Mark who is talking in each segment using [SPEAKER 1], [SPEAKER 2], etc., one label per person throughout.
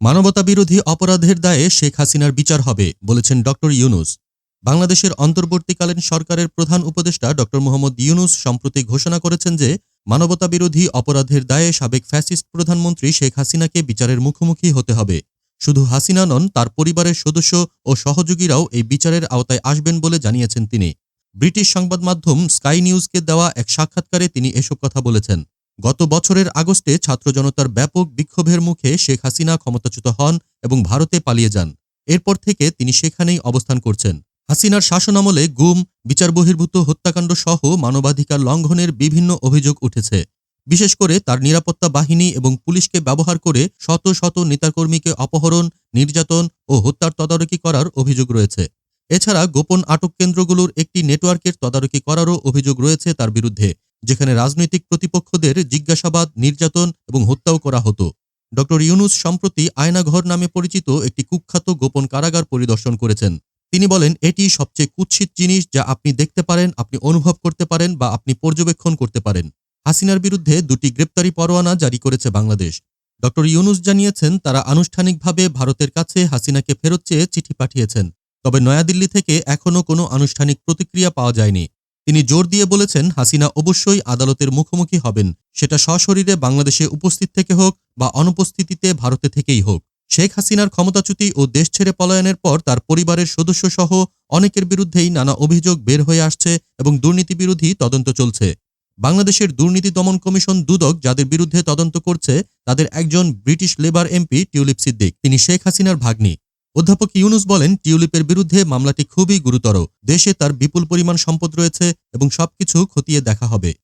[SPEAKER 1] মানবতা বিরোধী অপরাধের দায়ে শেখ হাসিনার বিচার হবে, বলেছেন ড. ইউনুস। বাংলাদেশের অন্তর্বর্তীকালীন সরকারের প্রধান উপদেষ্টা ড. মোহাম্মদ ইউনুস সম্প্রতি ঘোষণা করেছেন যে মানবতা বিরোধী অপরাধের দায়ে সাবেক ফ্যাসিস্ট প্রধানমন্ত্রী শেখ হাসিনাকে বিচারের মুখোমুখি হতে হবে। শুধু হাসিনা নন, তার পরিবারের সদস্য ও সহযোগীরাও এই বিচারের আওতায় আসবেন বলে জানিয়েছেন তিনি। ব্রিটিশ সংবাদ মাধ্যম স্কাই নিউজকে দেওয়া এক সাক্ষাৎকারে তিনি এসব কথা বলেছেন। গত বছরের আগস্টে ছাত্র জনতার ব্যাপক বিক্ষোভের মুখে শেখ হাসিনা ক্ষমতাচ্যুত হন এবং ভারতে পালিয়ে যান। এরপর থেকে তিনি সেখানেই অবস্থান করছেন। হাসিনার শাসনামলে গুম, বিচার বহির্ভূত হত্যাকাণ্ড সহ মানবাধিকার লঙ্ঘনের বিভিন্ন অভিযোগ উঠেছে। বিশেষ করে তার নিরাপত্তা বাহিনী এবং পুলিশকে ব্যবহার করে শত শত নেতাকর্মীকে অপহরণ, নির্যাতন ও হত্যার তদারকি করার অভিযোগ রয়েছে। এছাড়া গোপন আটক কেন্দ্রগুলোর একটি নেটওয়ার্কের তদারকি করারও অভিযোগ রয়েছে তার বিরুদ্ধে। যেখানে রাজনৈতিক প্রতিপক্ষদের জিজ্ঞাসাবাদ, নির্যাতন এবং হত্যাও করা হতো। ড. ইউনুস সম্প্রতি আয়নাঘর নামে পরিচিত একটি কুখ্যাত গোপন কারাগার পরিদর্শন করেছেন। তিনি বলেন, এটি সবচেয়ে কুৎসিত জিনিস যা আপনি দেখতে পারেন, আপনি অনুভব করতে পারেন বা আপনি পর্যবেক্ষণ করতে পারেন। হাসিনার বিরুদ্ধে দুটি গ্রেপ্তারি পরোয়ানা জারি করেছে বাংলাদেশ। ড. ইউনুস জানিয়েছেন, তারা আনুষ্ঠানিকভাবে ভারতের কাছে হাসিনাকে ফেরত চেয়ে চিঠি পাঠিয়েছেন। তবে নয়াদিল্লি থেকে এখনও কোনো আনুষ্ঠানিক প্রতিক্রিয়া পাওয়া যায়নি। তিনি জোর দিয়ে বলেছেন, হাসিনা অবশ্যই আদালতের মুখোমুখি হবেন। সেটা সশরীরে বাংলাদেশে উপস্থিত থেকে হোক বা অনুপস্থিতিতে ভারতে থেকেই হোক। শেখ হাসিনার ক্ষমতাচ্যুতি ও দেশ ছেড়ে পলায়নের পর তার পরিবারের সদস্য সহ অনেকের বিরুদ্ধেই নানা অভিযোগ বের হয়ে আসছে এবং দুর্নীতি বিরোধী তদন্ত চলছে। বাংলাদেশের দুর্নীতি দমন কমিশন দুদক যাদের বিরুদ্ধে তদন্ত করছে, তাদের একজন British Labour MP Tulip Siddiq. তিনি শেখ হাসিনার ভাগ্নি। অধ্যাপক ইউনুস বলেন, টিউলিপের বিরুদ্ধে মামলাটি খুবই গুরুতর। দেশে তার বিপুল পরিমাণ সম্পদ রয়েছে এবং সবকিছু খতিয়ে দেখা হবে।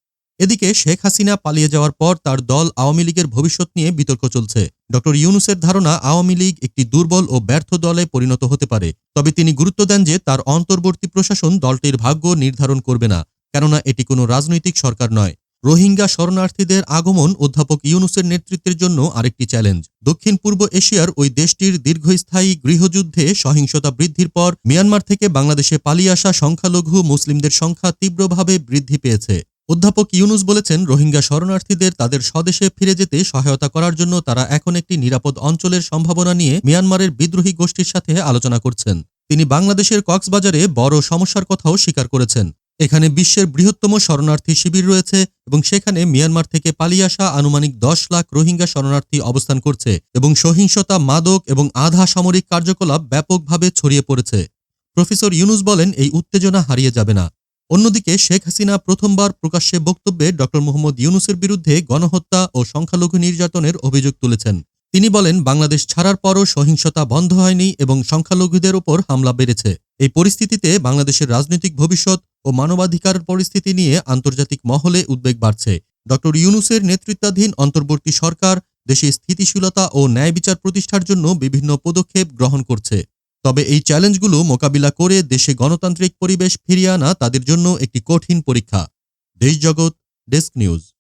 [SPEAKER 1] এদিকে শেখ হাসিনা পালিয়ে যাওয়ার পর তার দল আওয়ামী লীগের ভবিষ্যৎ নিয়ে বিতর্ক চলছে। ড. ইউনুসের ধারণা, আওয়ামী লীগ একটি দুর্বল ও ব্যর্থ দলে পরিণত হতে পারে। তবে তিনি গুরুত্ব দেন যে তার অন্তর্বর্তী প্রশাসন দলটির ভাগ্য নির্ধারণ করবে না, কেননা এটি কোনো রাজনৈতিক সরকার নয়। রোহিঙ্গা শরণার্থীদের আগমন অধ্যাপক ইউনুসের নেতৃত্বের জন্য আরেকটি চ্যালেঞ্জ। দক্ষিণ পূর্ব এশিয়ার ওই দেশটির দীর্ঘস্থায়ী গৃহযুদ্ধে সহিংসতা বৃদ্ধির পর মিয়ানমার থেকে বাংলাদেশে পালিয়ে আসা সংখ্যালঘু মুসলিমদের সংখ্যা তীব্রভাবে বৃদ্ধি পেয়েছে। অধ্যাপক ইউনুস বলেছেন, রোহিঙ্গা শরণার্থীদের তাদের স্বদেশে ফিরে যেতে সহায়তা করার জন্য তারা এখন একটি নিরাপদ অঞ্চলের সম্ভাবনা নিয়ে মিয়ানমারের বিদ্রোহী গোষ্ঠীর সাথে আলোচনা করছেন। তিনি বাংলাদেশের কক্সবাজারে বড় সমস্যার কথাও স্বীকার করেছেন। এখানে বিশ্বের বৃহত্তম শরণার্থী শিবির রয়েছে এবং সেখানে মিয়ানমার থেকে পালিয়ে আসা আনুমানিক দশ লাখ রোহিঙ্গা শরণার্থী অবস্থান করছে এবং সহিংসতা, মাদক এবং আধা সামরিক কার্যকলাপ ব্যাপকভাবে ছড়িয়ে পড়েছে। প্রফেসর ইউনুস বলেন, এই উত্তেজনা হারিয়ে যাবে না। অন্যদিকে শেখ হাসিনা প্রথমবার প্রকাশ্যে বক্তব্যে ড. মোহাম্মদ ইউনুসের বিরুদ্ধে গণহত্যা ও সংখ্যালঘু নির্যাতনের অভিযোগ তুলেছেন। তিনি বলেন, বাংলাদেশ ছাড়ার পরও সহিংসতা বন্ধ হয়নি এবং সংখ্যালঘুদের ওপর হামলা বেড়েছে। এই পরিস্থিতিতে বাংলাদেশের রাজনৈতিক ভবিষ্যৎ ও মানবাধিকার পরিস্থিতি নিয়ে আন্তর্জাতিক মহলে উদ্বেগ বাড়ছে। ড. ইউনুসের নেতৃত্বাধীন অন্তর্বর্তী সরকার দেশে স্থিতিশীলতা ও ন্যায় বিচার প্রতিষ্ঠার জন্য বিভিন্ন পদক্ষেপ গ্রহণ করছে। তবে এই চ্যালেঞ্জগুলো মোকাবিলা করে দেশে গণতান্ত্রিক পরিবেশ ফিরিয়ে আনা তাদের জন্য একটি কঠিন পরীক্ষা। Deshjagat desk news.